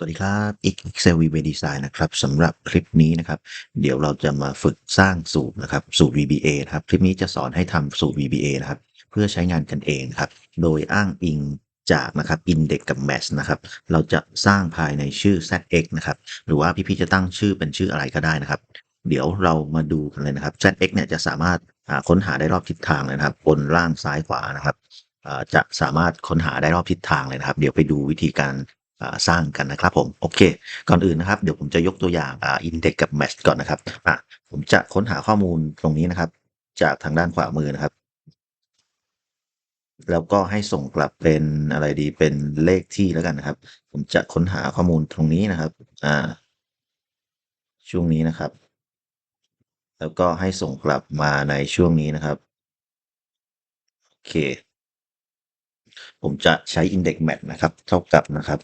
สวัสดีครับ Excel VB Design นะครับสำหรับคลิปนี้นะครับ เดี๋ยวเราจะมาฝึกสร้างสูตรนะครับ สูตร VBA นะครับ คลิปนี้จะสอนให้ทำสูตร VBA นะครับ เพื่อใช้งานกันเองครับ โดยอ้างอิงจากนะครับ index กับ match นะครับ เราจะสร้างภายในชื่อ zx นะครับ หรือว่าพี่ๆจะตั้งชื่อเป็นชื่ออะไรก็ได้นะครับ เดี๋ยวเรามาดูกันเลยนะครับ zx เนี่ยจะสามารถค้นหาได้รอบทิศทางเลยนะครับ บนล่างซ้ายขวานะครับจะสามารถค้นหาได้รอบทิศทางเลยนะครับ เดี๋ยวไปดูวิธีการ สร้างกันนะครับผมโอเค ก่อนอื่นนะครับเดี๋ยวผมจะยกตัวอย่างอ่า index กับ match ก่อนนะครับอะผมจะค้นหาข้อมูลตรงนี้นะครับ จากทางด้านขวามือนะครับ แล้วก็ให้ส่งกลับเป็นอะไรดีเป็นเลขที่แล้วกันนะครับ ผมจะค้นหาข้อมูลตรงนี้นะครับอ่าช่วงนี้นะครับ แล้วก็ให้ส่งกลับมาในช่วงนี้นะครับโอเค ผมจะใช้ index match นะครับ เท่ากับนะครับ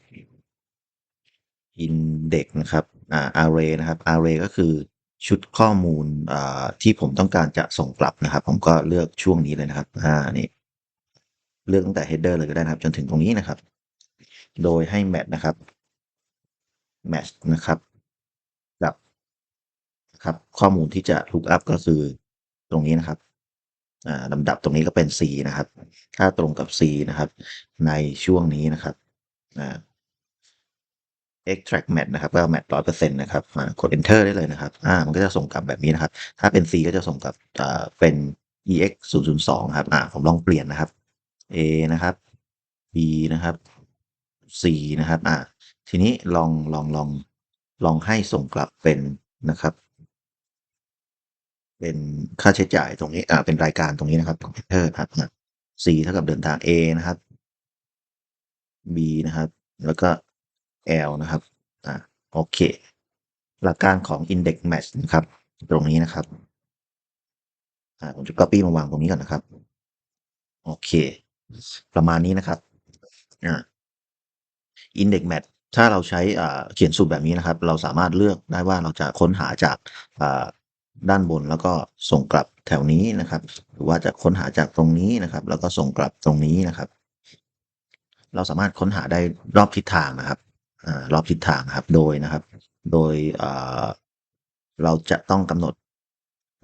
index นะครับอ่า array นะครับ array ก็คือชุดข้อมูลอ่าที่ผมต้องการจะส่งกลับนะครับ ผมก็เลือกช่วงนี้เลยนะครับอ่านี่เลือกตั้งแต่ header เลยก็ได้นะครับ จนถึงตรงนี้นะครับ โดยให้ match นะครับ match นะครับกับครับข้อมูลที่จะ look up ก็คือตรงนี้นะครับ ลำดับตรงนี้ก็เป็น C นะครับถ้าตรงกับ C นะครับ ในช่วงนี้นะครับอ่า extract match นะครับก็ match ร้อยเปอร์เซ็นต์นะครับกด enter ได้เลยนะครับอ่ามันก็จะส่งกลับแบบนี้นะครับ ถ้าเป็น C ก็จะส่งกลับอ่าเป็น ex 0 0 2ครับอ่าผมลองเปลี่ยนนะครับ A นะครับ B นะครับ C นะครับอ่าทีนี้ลองลองลองลองให้ส่งกลับเป็นนะครับ เป็นค่าใช้จ่ายตรงนี้อ่าเป็นรายการตรงนี้นะครับ enter ครับอ่า C เท่ากับเดินทาง A นะครับ B นะครับ แล้วก็ L นะครับอ่าโอเค หลักการของ index match นะครับ ตรงนี้นะครับอ่าผมจะ copy มาวางตรงนี้ก่อนนะครับ โอเค ประมาณนี้นะครับอ่า index match ถ้าเราใช้อ่าเขียนสูตรแบบนี้นะครับ เราสามารถเลือกได้ว่าเราจะค้นหาจากอ่า ด้านบนแล้วก็ส่งกลับแถวนี้นะครับ หรือว่าจะค้นหาจากตรงนี้นะครับ แล้วก็ส่งกลับตรงนี้นะครับ เราสามารถค้นหาได้รอบทิศทางนะครับอรอบทิศทางครับโดยนะครับ โดยเราจะต้องกำหนด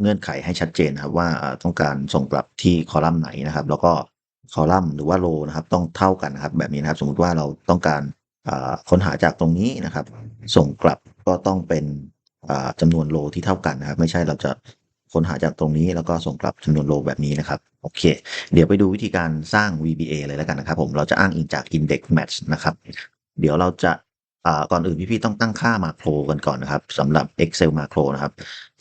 เงื่อนไขให้ชัดเจนครับว่าต้องการส่งกลับที่คอลัมน์ไหนนะครับ แล้วก็คอลัมน์หรือว่าโรนะครับ ต้องเท่ากันนะครับ แบบนี้นะครับ สมมุติว่าเราต้องการค้นหาจากตรงนี้นะครับ ส่งกลับก็ต้องเป็น อ่าจำนวนโรที่เท่ากันนะครับ ไม่ใช่เราจะค้นหาจากตรงนี้แล้วก็ส่งกลับจำนวนโรแบบนี้นะครับ โอเค เดี๋ยวไปดูวิธีการสร้าง VBA เลยแล้วกันนะครับผมเราจะอ้างอิงจาก index match นะครับ เดี๋ยวเราจะก่อนอื่นพี่ๆต้องตั้งค่ามาโครกันก่อนนะครับสำหรับ Excel มาโครนะครับ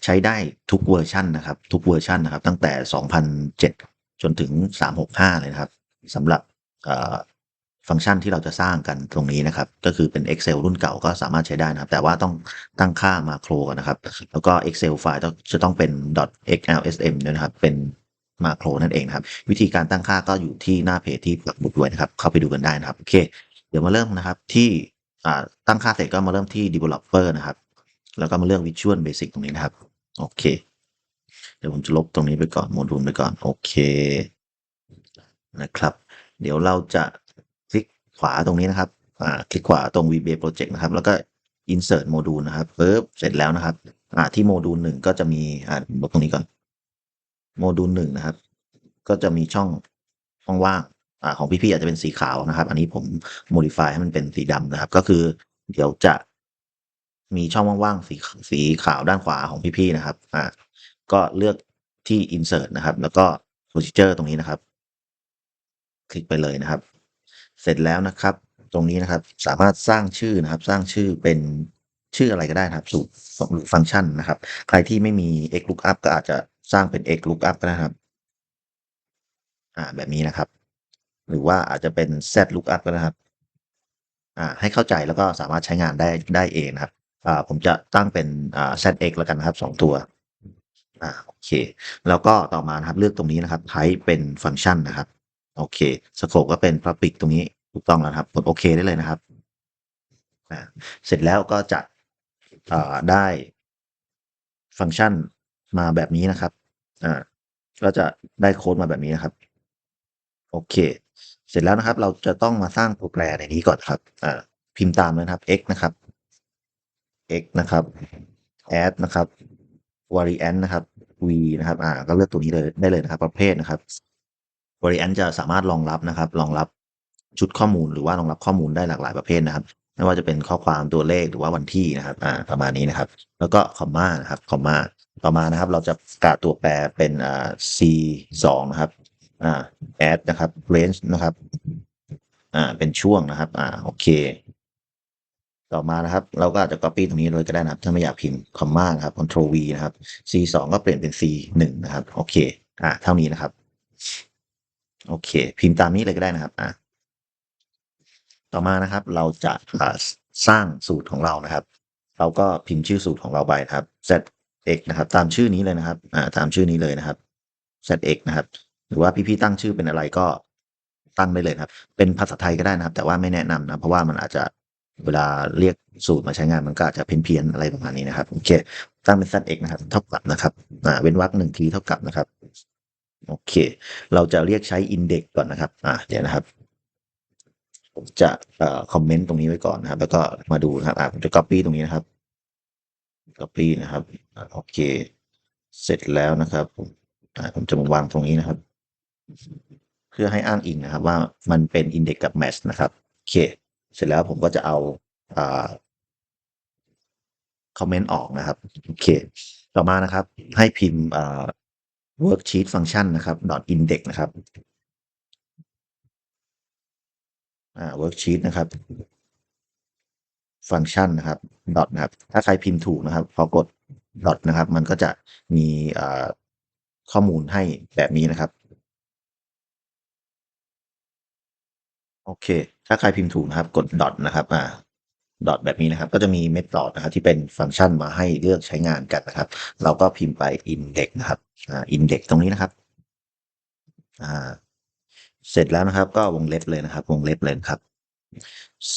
ใช้ได้ทุกเวอร์ชันนะครับ ทุกเวอร์ชันนะครับ ตั้งแต่ 2007 จนถึง 365 เลยนะครับสำหรับ ฟังก์ชันที่เราจะสร้างกันตรงนี้นะครับ ก็คือเป็น Excel รุ่นเก่าก็สามารถใช้ได้นะครับ แต่ว่าต้องตั้งค่ามาโครกันนะครับ แล้วก็ Excel ไฟล์จะต้องเป็น .xlsm ด้วยนะครับ เป็นมาโครนั่นเองครับ วิธีการตั้งค่าก็อยู่ที่หน้าเพจที่ปักหมุดไว้นะครับ เข้าไปดูกันได้นะครับ โอเค เดี๋ยวมาเริ่มนะครับที่ตั้งค่าเสร็จก็มาเริ่มที่ developer นะครับ แล้วก็มาเลือก Visual Basic ตรงนี้นะครับ โอเค เดี๋ยวผมจะลบตรงนี้ไปก่อนโมดูลไปก่อน โอเค นะครับ เดี๋ยวเราจะ ขวาตรงนี้นะครับอ่าคลิกขวาตรง VBA Project นะครับ แล้วก็ Insert โมดูลนะครับปึ๊บเสร็จแล้วนะครับอ่าที่โมดูลหนึ่งก็จะมีอ่าลบตรงนี้ก่อนโมดูลหนึ่งนะครับ ก็จะมีช่องช่องว่างอ่าของพี่ๆอาจจะเป็นสีขาวนะครับ อันนี้ผม modify ให้มันเป็นสีดำนะครับ ก็คือเดี๋ยวจะมีช่องว่างๆสีสีขาวด้านขวาของพี่ๆนะครับอ่าก็เลือกที่ insert นะครับ แล้วก็ procedure ตรงนี้นะครับ คลิกไปเลยนะครับ เสร็จแล้วนะครับ ตรงนี้นะครับสามารถสร้างชื่อนะครับ สร้างชื่อเป็นชื่ออะไรก็ได้นะครับ สูตรหรือฟังก์ชันนะครับ ใครที่ไม่มี x lookup ก็อาจจะสร้างเป็น x lookup ก็ได้ครับ อ่า แบบนี้นะครับ หรือว่าอาจจะเป็น z lookup ก็ได้ครับ อ่า ให้เข้าใจแล้วก็สามารถใช้งานได้ได้เองนะครับ อ่า ผมจะตั้งเป็นอ่า zx แล้วกันนะครับสองตัว อ่า โอเค แล้วก็ต่อมานะครับ เลือกตรงนี้นะครับ type เป็นฟังก์ชันนะครับ โอเค scope ก็เป็น public ตรงนี้ถูกต้องแล้วครับกดโอเคได้เลยนะครับเสร็จแล้วก็จะได้ฟังก์ชันมาแบบนี้นะครับอ่าก็จะได้โค้ดมาแบบนี้นะครับ โอเค เสร็จแล้วนะครับ เราจะต้องมาสร้างตัวแปรในนี้ก่อนครับอ่าพิมพ์ตามเลยนะครับ x นะครับ x นะครับ add นะครับ variant นะครับ v นะครับ อ่า ก็เลือกตัวนี้เลยได้เลยนะครับ ประเภทนะครับ variant จะสามารถรองรับนะครับรองรับชุดข้อมูลหรือว่ารองรับข้อมูลได้หลากหลายประเภทนะครับ ไม่ว่าจะเป็นข้อความตัวเลขหรือว่าวันที่นะครับอ่าประมาณนี้นะครับ แล้วก็คอมมานะครับคอมมาต่อมานะครับ เราจะประกาตัวแปรเป็นอ่า c สองนะครับอ่า add นะครับ range นะครับอ่าเป็นช่วงนะครับอ่าโอเค ต่อมานะครับ เราก็อาจจะ copy ตรงนี้เลยก็ได้นะครับ ถ้าไม่อยากพิมพ์คอมมานะครับ control v นะครับ c สองก็เปลี่ยนเป็น c หนึ่งนะครับโอเคอ่าเท่านี้นะครับ โอเค พิมพ์ตามนี้เลยก็ได้นะครับอ่าต่อมานะครับ เราจะสร้างสูตรของเรานะครับ เราก็พิมพ์ชื่อสูตรของเราไปครับ zx นะครับ ตามชื่อนี้เลยนะครับอ่าตามชื่อนี้เลยนะครับ zx นะครับ หรือว่าพี่ๆตั้งชื่อเป็นอะไรก็ตั้งได้เลยครับ เป็นภาษาไทยก็ได้นะครับ แต่ว่าไม่แนะนำนะ เพราะว่ามันอาจจะเวลาเรียกสูตรมาใช้งานมันก็อาจจะเพี้ยนๆอะไรประมาณนี้นะครับโอเคตั้งเป็น zx นะครับ เท่ากับนะครับอ่าเว้นวรรคหนึ่งทีเท่ากับนะครับ โอเค เราจะเรียกใช้ index ก่อนนะครับ อ่าเดี๋ยวนะครับ ผมจะเอ่อคอมเมนต์ตรงนี้ไว้ก่อนนะครับ แล้วก็มาดูนะครับ อ่าผมจะ copy ตรงนี้นะครับ copy นะครับอ่าโอเค เสร็จแล้วนะครับ ผมอ่าผมจะมาวางตรงนี้นะครับ เพื่อให้อ้างอิงนะครับ ว่ามันเป็น index กับ match นะครับโอเค เสร็จแล้วผมก็จะเอาอ่าคอมเมนต์ออกนะครับโอเค ต่อมานะครับ ให้พิมพ์อ่า worksheet function นะครับ dot index นะครับอ่า worksheet นะครับ ฟังก์ชันนะครับ dot นะครับ ถ้าใครพิมพ์ถูกนะครับ พอกด dot นะครับ มันก็จะมีข้อมูลให้แบบนี้นะครับ โอเค ถ้าใครพิมพ์ถูกนะครับ กด dot นะครับ อ่า dot แบบนี้นะครับ ก็จะมี method นะครับที่เป็นฟังก์ชันมาให้เลือกใช้งานกันนะครับ เราก็พิมพ์ไป index นะครับอ่า index ตรงนี้นะครับอ่าเสร็จแล้วนะครับ ก็วงเล็บเลยนะครับ วงเล็บเลยครับ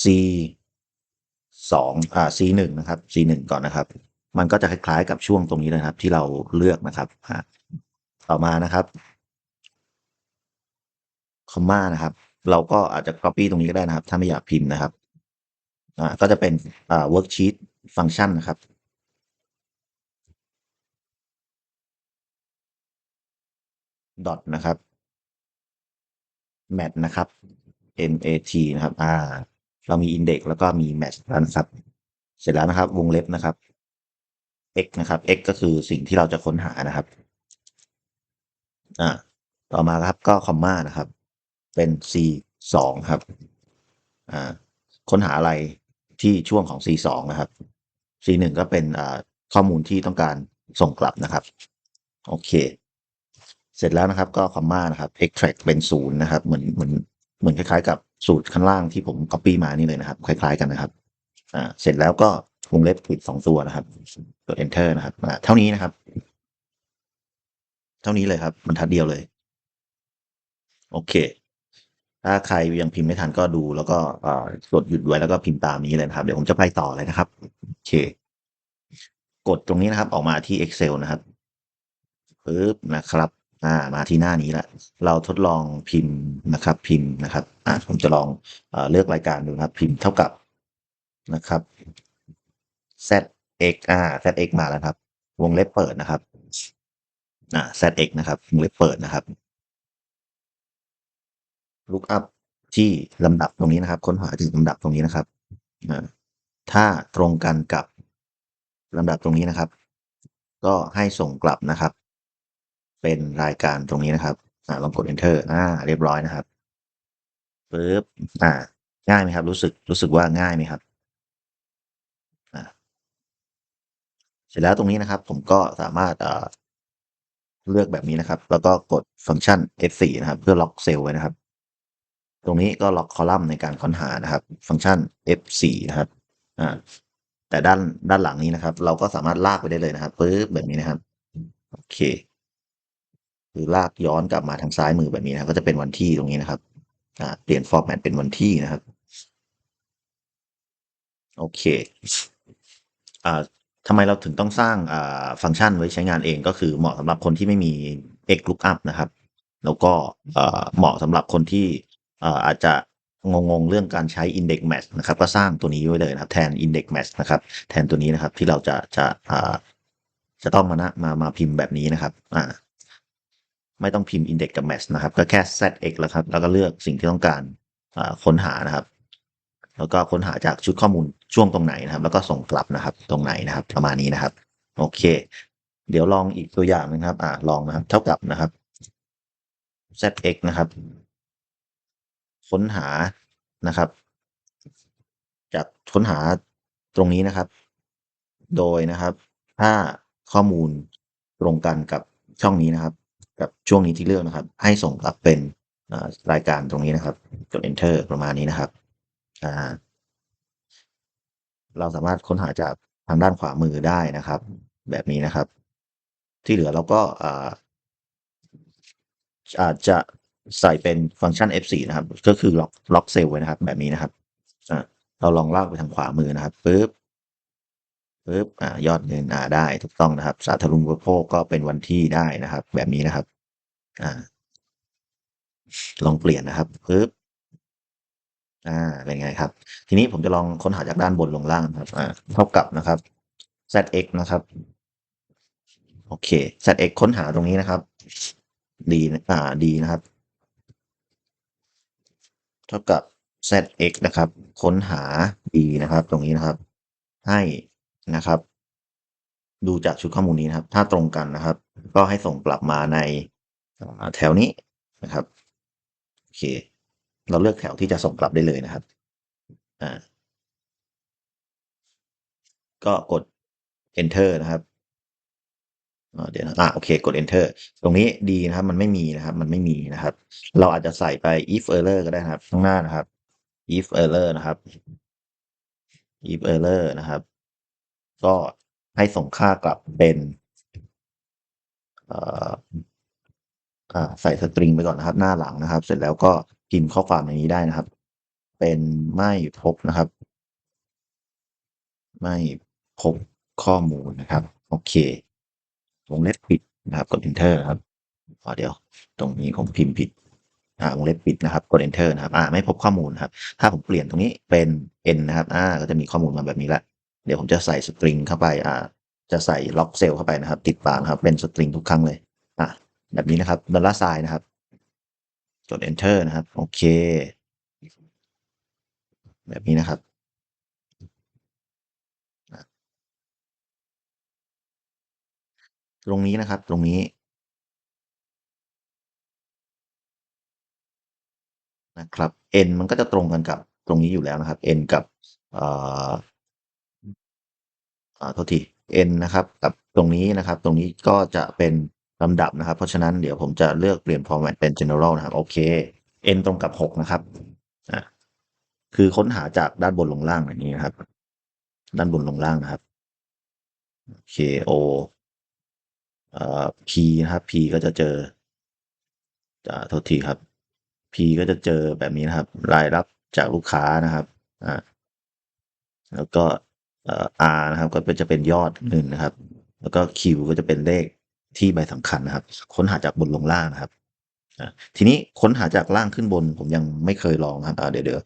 c สองอ่า c หนึ่งนะครับ c หนึ่งก่อนนะครับ มันก็จะคล้ายๆกับช่วงตรงนี้เลยนะครับ ที่เราเลือกนะครับอ่าต่อมานะครับคอมมานะครับ เราก็อาจจะ copy ตรงนี้ก็ได้นะครับ ถ้าไม่อยากพิมพ์นะครับ ก็จะเป็นอ่า worksheet ฟังก์ชันนะครับ dot นะครับ mat นะครับ mat นะครับอ่าเรามี index แล้วก็มี match แล้วนะครับ เสร็จแล้วนะครับ วงเล็บนะครับ x นะครับ x ก็คือสิ่งที่เราจะค้นหานะครับอ่าต่อมาครับก็คอมมานะครับ เป็น c สองครับอ่าค้นหาอะไร ที่ช่วงของ c สองนะครับ c หนึ่งก็เป็นข้อมูลที่ต้องการส่งกลับนะครับ โอเค เสร็จแล้วนะครับก็คอมมานะครับ extract เป็นศูนย์นะครับ เหมือนเหมือนเหมือนคล้ายๆ กับสูตรข้างล่างที่ผม copy มานี่เลยนะครับ คล้าย ๆ กันนะครับอ่าเสร็จแล้วก็วงเล็บปิดสองตัวนะครับกด enter นะครับอ่าเท่านี้นะครับ เท่านี้เลยครับบรรทัดเดียวเลย โอเค ถ้าใครยังพิมพ์ไม่ทันก็ดู แล้วก็กดหยุดไว้แล้วก็พิมพ์ตามนี้เลยนะครับ เดี๋ยวผมจะไปต่อเลยนะครับโอเค กดตรงนี้นะครับ ออกมาที่ Excel นะครับปึ๊บนะครับ อ่า มาที่หน้านี้ละเราทดลองพิมพ์นะครับ พิมพ์นะครับ อ่าผมจะลองเอเลือกรายการดูนะครับ พิมพ์เท่ากับนะครับ zx อ่า zx มาแล้วครับ วงเล็บเปิดนะครับ อ่า zx นะครับ วงเล็บเปิดนะครับ look up ที่ลำดับตรงนี้นะครับ ค้นหาถึงลำดับตรงนี้นะครับถ้าตรงกันกับลำดับตรงนี้นะครับ ก็ให้ส่งกลับนะครับ เป็นรายการตรงนี้นะครับอ่าลองกด enter อ่าเรียบร้อยนะครับปึ๊บอ่า ง่ายไหมครับ รู้สึกรู้สึกว่าง่ายไหมครับอ่าเสร็จแล้วตรงนี้นะครับ ผมก็สามารถอ่าเลือกแบบนี้นะครับ แล้วก็กดฟังก์ชัน F4 นะครับ เพื่อล็อกเซลล์ไว้นะครับ ตรงนี้ก็ล็อกคอลัมน์ในการค้นหานะครับ ฟังก์ชัน F4 นะครับอ่าแต่ด้านด้านหลังนี้นะครับ เราก็สามารถลากไปได้เลยนะครับปึ๊บแบบนี้นะครับโอเคหรือลากย้อนกลับมาทางซ้ายมือแบบนี้นะก็จะเป็นวันที่ตรงนี้นะครับอ่าเปลี่ยน format เป็นวันที่นะครับ โอเคอ่าทำไมเราถึงต้องสร้างอ่าฟังก์ชันไว้ใช้งานเองก็คือเหมาะสำหรับคนที่ไม่มี x lookup นะครับ แล้วก็เอ่อเหมาะสำหรับคนที่ อ่ออาจจะงงๆ เรื่องการใช้ index match นะครับ ก็สร้างตัวนี้ไว้เลยนะครับ แทน index match นะครับ แทนตัวนี้นะครับที่เราจะจะอ่าจะต้องมานะมามาพิมพ์แบบนี้นะครับอ่าไม่ต้องพิมพ์ index กับ match นะครับ ก็แค่ zx แล้วครับ แล้วก็เลือกสิ่งที่ต้องการอ่าค้นหานะครับ แล้วก็ค้นหาจากชุดข้อมูลช่วงตรงไหนนะครับ แล้วก็ส่งกลับนะครับตรงไหนนะครับ ประมาณนี้นะครับ โอเค เดี๋ยวลองอีกตัวอย่างหนึงครับ อ่าลองนะครับ เท่ากับนะครับ zx นะครับ ค้นหานะครับ จากค้นหาตรงนี้นะครับ โดยนะครับ ถ้าข้อมูลตรงกันกับช่องนี้นะครับ กับช่วงนี้ที่เลือกนะครับ ให้ส่งกลับเป็นรายการตรงนี้นะครับ กด enter ประมาณนี้นะครับเราสามารถค้นหาจากทางด้านขวามือได้นะครับ แบบนี้นะครับ ที่เหลือเราก็อาจจะ ใส่เป็นฟังก์ชัน F4 นะครับ ก็คือล็อกล็อกเซลไว้นะครับ แบบนี้นะครับอ่าเราลองลากไปทางขวามือนะครับปึ๊บปึ๊บอ่ายอดเงินอ่าได้ถูกต้องนะครับ สาธารณูปโภคก็เป็นวันที่ได้นะครับ แบบนี้นะครับ อ่า ลองเปลี่ยนนะครับปึ๊บอ่าเป็นไงครับ ทีนี้ผมจะลองค้นหาจากด้านบนลงล่างครับ อ่าเท่ากับนะครับ zx นะครับ โอเค zx ค้นหาตรงนี้นะครับดีอ่าดีนะครับ เท่ากับ zx นะครับ ค้นหา d นะครับ ตรงนี้นะครับ ให้นะครับ ดูจากชุดข้อมูลนี้นะครับ ถ้าตรงกันนะครับ ก็ให้ส่งกลับมาในแถวนี้นะครับโอเค เราเลือกแถวที่จะส่งกลับได้เลยนะครับอ่าก็กด enter นะครับ เดี๋ยวนะอ่าโอเคกด enter ตรงนี้ดีนะครับ มันไม่มีนะครับ มันไม่มีนะครับ เราอาจจะใส่ไป if error ก็ได้นะครับ ข้างหน้านะครับ if error นะครับ if error นะครับ ก็ให้ส่งค่ากลับเป็นอ่าใส่สตริงไปก่อนนะครับ หน้าหลังนะครับ เสร็จแล้วก็พิมพ์ข้อความในนี้ได้นะครับ เป็นไม่พบนะครับ ไม่พบข้อมูลนะครับ โอเค วงเล็บปิดนะครับ กด enter ครับอ่าเดี๋ยวตรงนี้ผมพิมพ์ผิดอ่าวงเล็บปิดนะครับ กด enter นะครับอ่าไม่พบข้อมูลครับ ถ้าผมเปลี่ยนตรงนี้เป็น n นะครับอ่าก็จะมีข้อมูลมาแบบนี้ละ เดี๋ยวผมจะใส่สตริงเข้าไปอ่าจะใส่ล็อกเซลเข้าไปนะครับ ติดปากนะครับ เป็นสตริงทุกครั้งเลยอะแบบนี้นะครับดอลลาร์ไซน์นะครับ กด enter นะครับ โอเค แบบนี้นะครับ ตรงนี้นะครับ ตรงนี้นะครับ n มันก็จะตรงกันกับตรงนี้อยู่แล้วนะครับ n กับเอ่ออ่าโทษที n นะครับ กับตรงนี้นะครับ ตรงนี้ก็จะเป็นลำดับนะครับ เพราะฉะนั้นเดี๋ยวผมจะเลือกเปลี่ยน format เป็น general นะครับ โอเค n ตรงกับ 6 นะครับอ่าคือค้นหาจากด้านบนลงล่างแบบนี้นะครับ ด้านบนลงล่างนะครับ k o เอ่อ p นะครับ p ก็จะเจออ่าโทษทีครับ p ก็จะเจอแบบนี้นะครับ รายรับจากลูกค้านะครับอ่าแล้วก็เอ่อ r นะครับ ก็เป็นจะเป็นยอดเงินนะครับ แล้วก็ q ก็จะเป็นเลขที่ใบสำคัญนะครับ ค้นหาจากบนลงล่างนะครับอ่าทีนี้ค้นหาจากล่างขึ้นบนผมยังไม่เคยลองนะครับเดี๋ยวเดี๋ยว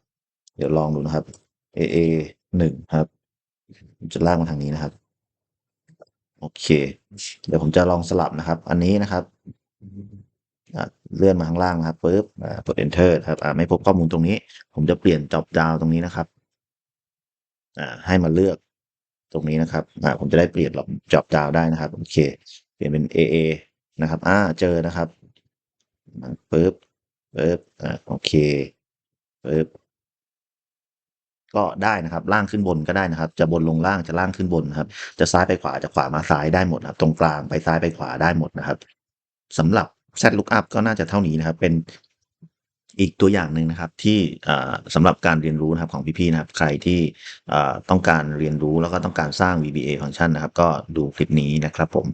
เดี๋ยวลองดูนะครับ aa หนึ่งครับ จะลากมาทางนี้นะครับ โอเค เดี๋ยวผมจะลองสลับนะครับ อันนี้นะครับเลื่อนมาข้างล่างนะครับปุ๊บอ่ากด enter ครับไม่พบข้อมูลตรงนี้ ผมจะเปลี่ยน drop down ตรงนี้นะครับอ่าให้มาเลือกตรงนี้นะครับอ่าผมจะได้เปลี่ยน drop down ได้นะครับโอเคเปลี่ยนเป็น AA นะครับอ่าเจอนะครับปุ๊บปุ๊บอ่าโอเคปุ๊บ ก็ได้นะครับ ล่างขึ้นบนก็ได้นะครับ จะบนลงล่างจะล่างขึ้นบนนะครับ จะซ้ายไปขวาจะขวามาซ้ายได้หมดครับตรงกลางไปซ้ายไปขวาได้หมดนะครับสำหรับ Z lookup ก็น่าจะเท่านี้นะครับ เป็นอีกตัวอย่างหนึ่งนะครับที่อ่าสำหรับการเรียนรู้นะครับของพี่ๆนะครับ ใครที่ต้องการเรียนรู้แล้วก็ต้องการสร้าง VBA ฟังก์ชันนะครับ ก็ดูคลิปนี้นะครับผม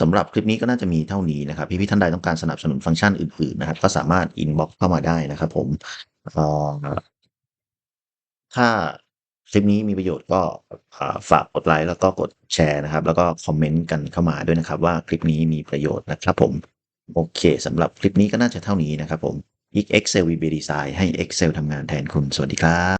สำหรับคลิปนี้ก็น่าจะมีเท่านี้นะครับพี่ๆท่านใดต้องการสนับสนุนฟังก์ชันอื่นๆนะครับ ก็สามารถ inbox เข้ามาได้นะครับผม ถ้าคลิปนี้มีประโยชน์ก็ฝากกดไลค์แล้วก็กดแชร์นะครับ แล้วก็คอมเมนต์กันเข้ามาด้วยนะครับ ว่าคลิปนี้มีประโยชน์นะครับผมโอเคสำหรับคลิปนี้ก็น่าจะเท่านี้นะครับผม Excel VB Design ให้ Excel ทำงานแทนคุณ สวัสดีครับ